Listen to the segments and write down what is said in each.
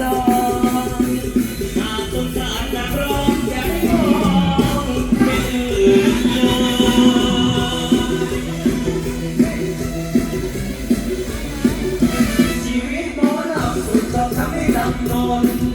มาจับจองหากสงสารนักร้องอย่าได้องเป็นอื่นเลยชีวิตหมอลำสุดต้องทำให้ดำนน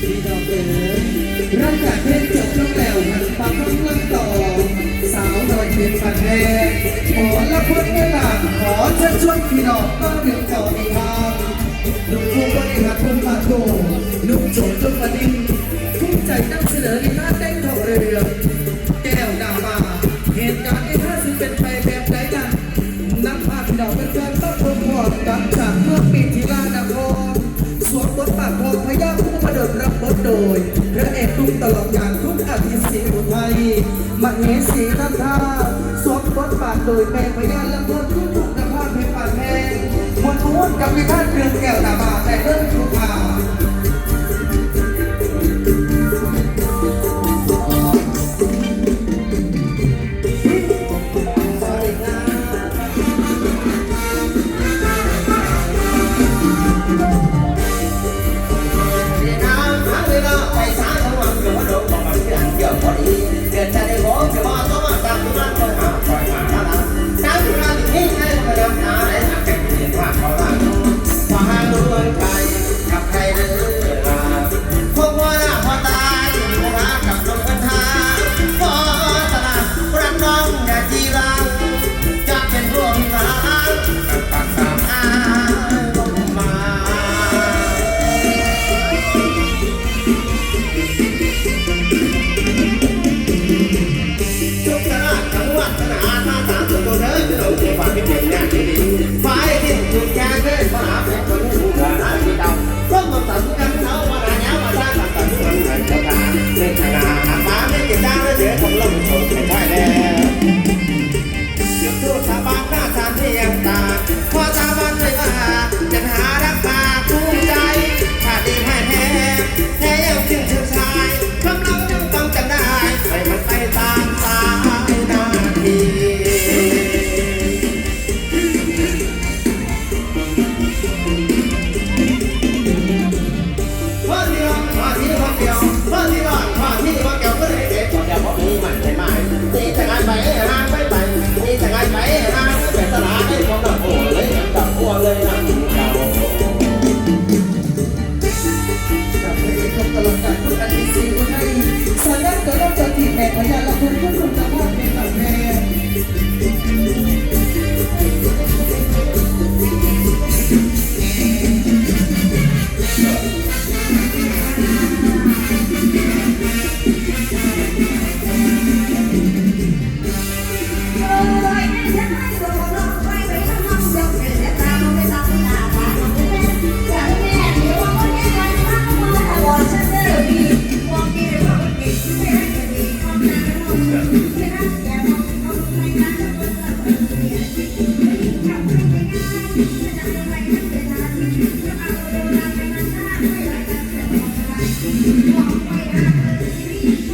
พี่น้องเอ๋ยร่างจากเพลงจบลงแล้วมันฟังคำลังต่อสาวดอยเป็นฟันแท้ขอละพุทธตาขอเชิญชวนพี่น้องมาเรียนต่ออีกทา ลูกโจทย์จงประดินภูมิใจนำเสนอในหน้าเต้นทองเรือ แก้วดาวมาเหตุการณ์ในท่าซึ่งเป็นไปแบบใดกันนำพาพี่น้องเป็นการต้องพบพอกับจากเมื่อปีที่ลานครสวมบทบาททองพยาผู้มาเดินรับบทโดยพระเอกรุ่งตลอดการทุกอาทิตย์สีอุทัยมันเหสีทัพท่าสวมบทบาทโดยแม่พยาและบททุกทุกนภาพเพชรปานแพงมวลม้วนกับพิธานเรืองแก้วนาบาแต่เริ่มทุก campeón. หวังว่าจะได้สิทธิ